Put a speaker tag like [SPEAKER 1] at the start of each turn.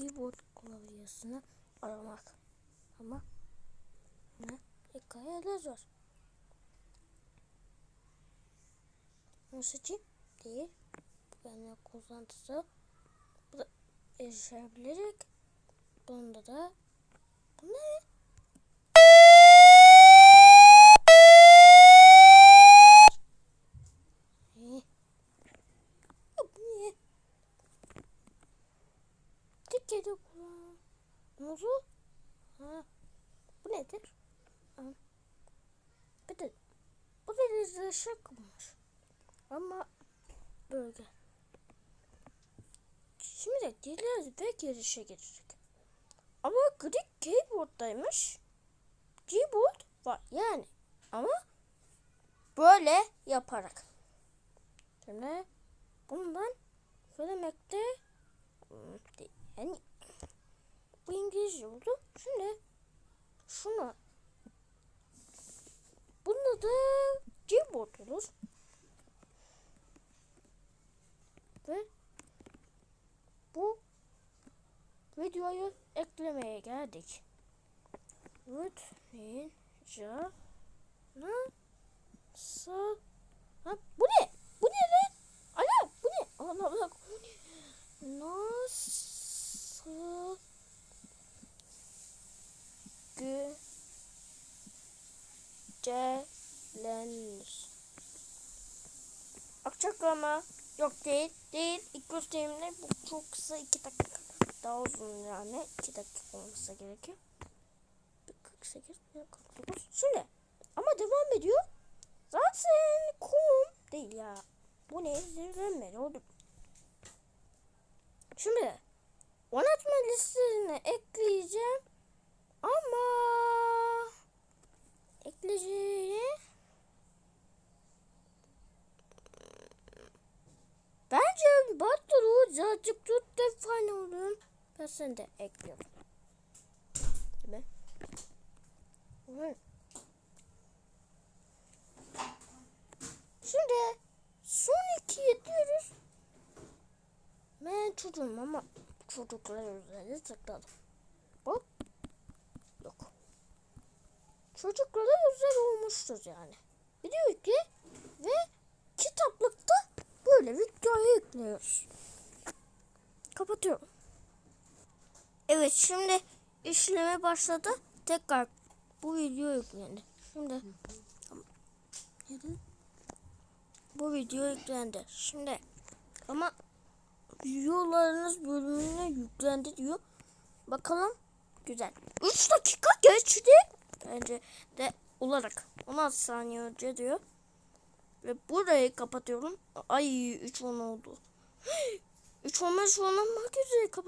[SPEAKER 1] keyboard klavyesini aramak. Ama ne? Hikayeler. Bunu seçeyim. Değil. Yani kullantısı. Bu da erişebilirik. Bunda da bu ne? Eh. Ya bu niye? Türkiye'de kullan. Muzu? Ha. Bu nedir? Ha. Bir de bu da rezil şıkmış. Ama böyle. Şimdi de diler ve girişe girecek. Ama Greek keyboard'daymış. Keyboard var yani. Ama böyle yaparak. Şimdi bundan söylemekte hmm, yani bu İngilizce oldu. Şimdi şunu bunda da keyboard olur. Ve bu videoyu eklemeye geldik. Lütfen nasıl ha, bu ne? Bu ne lan? Ala bu ne? Allah Allah. Bu ne? Nasıl güncellenir? Açıklama yok değil. Değil. İlk gösterimde bu çok kısa iki dakika. Daha uzun yani. iki dakika olması gerekiyor. 48, 49. Şimdi ama devam ediyor. Zaten kum değil ya. Bu ne? Zirvenmeli oldu. Şimdi oynatma listesine ekleyeceğim. Ama ekleyeceğim. Bence Batru cacık tut defane oğlum. Ben seni de ekliyorum. Değil mi? Evet. Şimdi son ikiye diyoruz. Ben çocuğum ama çocuklar üzerine tıkladım. Bak. Yok. Çocuklara özel olmuştur yani. Biliyor ki ve kitaplıkta böyle videoyu yüklüyoruz. Kapatıyorum. Evet şimdi işleme başladı. Tekrar bu video yüklendi. Şimdi bu video yüklendi. Şimdi ama videolarınız bölümüne yüklendi diyor. Bakalım. Güzel. 3 dakika geçti. Bence de olarak 16 saniye önce diyor. Ve burayı kapatıyorum. Ay 3 10 oldu. 3 15 olmak üzere kapat.